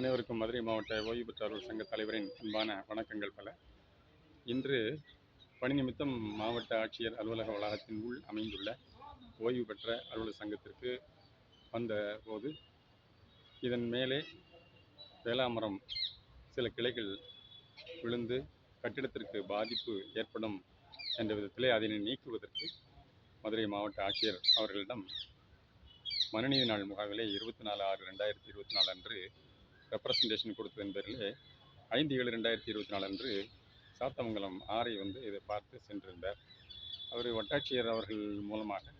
அனைவருக்கும் மதுரை மாவட்ட ஓய்வு பெற்றோர்கள் சங்க தலைவரின் அன்பான வணக்கங்கள் பல. இன்று பணி நிமித்தம் மாவட்ட ஆட்சியர் அலுவலக வளாகத்தின் உள் அமைந்துள்ள ஓய்வு பெற்ற அலுவலர் சங்கத்திற்கு வந்த போது இதன் மேலே வேளாமரம் சில கிளைகள் விழுந்து கட்டிடத்திற்கு பாதிப்பு ஏற்படும் என்ற விதத்திலே அதனை நீக்குவதற்கு மதுரை மாவட்ட ஆட்சியர் அவர்களிடம் மனுநீதி நாள் முகாமிலே இருபத்தி நாலு ஆறு ரெண்டாயிரத்தி இருபத்தி நாலு அன்று ரெப்ரசன்டேஷன் கொடுத்ததன் பேரில் ஐந்து ஏழு ரெண்டாயிரத்தி இருபத்தி நாலு அன்று சாத்தமங்கலம் ஆரை வந்து இதை பார்த்து சென்றிருந்தார். அவர் வட்டாட்சியர் அவர்கள் மூலமாக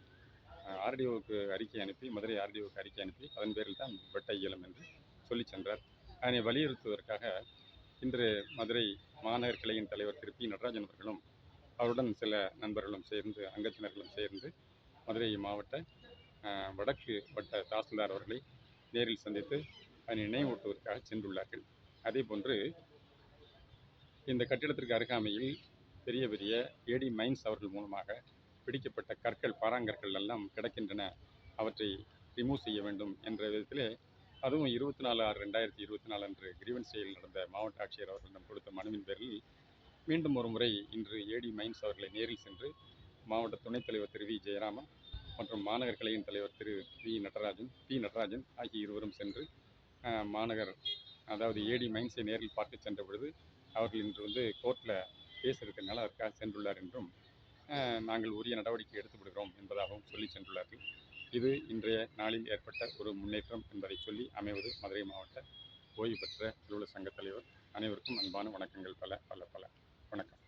ஆர்டிஓவுக்கு அறிக்கை அனுப்பி மதுரை ஆர்டிஓவுக்கு அறிக்கை அனுப்பி அதன் பேரில் தான் வெட்ட இயலும் என்று சொல்லி சென்றார். அதனை வலியுறுத்துவதற்காக இன்று மதுரை மாநகர் கிளையின் தலைவர் திரு பி. நடராஜன் அவர்களும் அவருடன் சில நண்பர்களும் சேர்ந்து அங்கத்தினர்களும் சேர்ந்து மதுரை மாவட்ட வடக்கு வட்ட தாசில்தார் அவர்களை நேரில் சந்தித்து அதனை நினைவூட்டுவதற்காக சென்றுள்ளார்கள். அதே போன்று இந்த கட்டிடத்திற்கு அருகாமையில் பெரிய பெரிய ஏடி மைன்ஸ் அவர்கள் மூலமாக பிடிக்கப்பட்ட கற்கள் பாறாங்கற்கள் எல்லாம் கிடக்கின்றன. அவற்றை ரிமூவ் செய்ய வேண்டும் என்ற விதத்திலே அதுவும் இருபத்தி நாலு ஆறு ரெண்டாயிரத்தி இருபத்தி நாலு அன்று கிரீவன்ஸ் செயல் நடந்த மாவட்ட ஆட்சியர் அவர்களிடம் கொடுத்த மனுவின் பேரில் மீண்டும் ஒரு முறை இன்று ஏடி மைன்ஸ் அவர்களை நேரில் சென்று மாவட்ட துணைத் தலைவர் திரு வி. ஜெயராமன் மற்றும் மாநகர் கலையின் தலைவர் திரு வி. நடராஜன் பி. நடராஜன் ஆகிய இருவரும் சென்று மாநகர் அதாவது ஏடி மைன்ஸை நேரில் பார்க்க சென்ற பொழுது அவர்கள் இன்று வந்து கோர்ட்டில் கேஸ் இருக்கிறதுனால அதற்காக சென்றுள்ளார் என்றும் நாங்கள் உரிய நடவடிக்கை எடுத்துவிடுகிறோம் என்பதாகவும் சொல்லி சென்றுள்ளார்கள். இது இன்றைய நாளில் ஏற்பட்ட ஒரு முன்னேற்றம் என்பதை சொல்லி அமைவது மதுரை மாவட்ட ஓய்வு பெற்ற அலுவலர் சங்கத் தலைவர். அனைவருக்கும் அன்பான வணக்கங்கள் பல பல பல. வணக்கம்.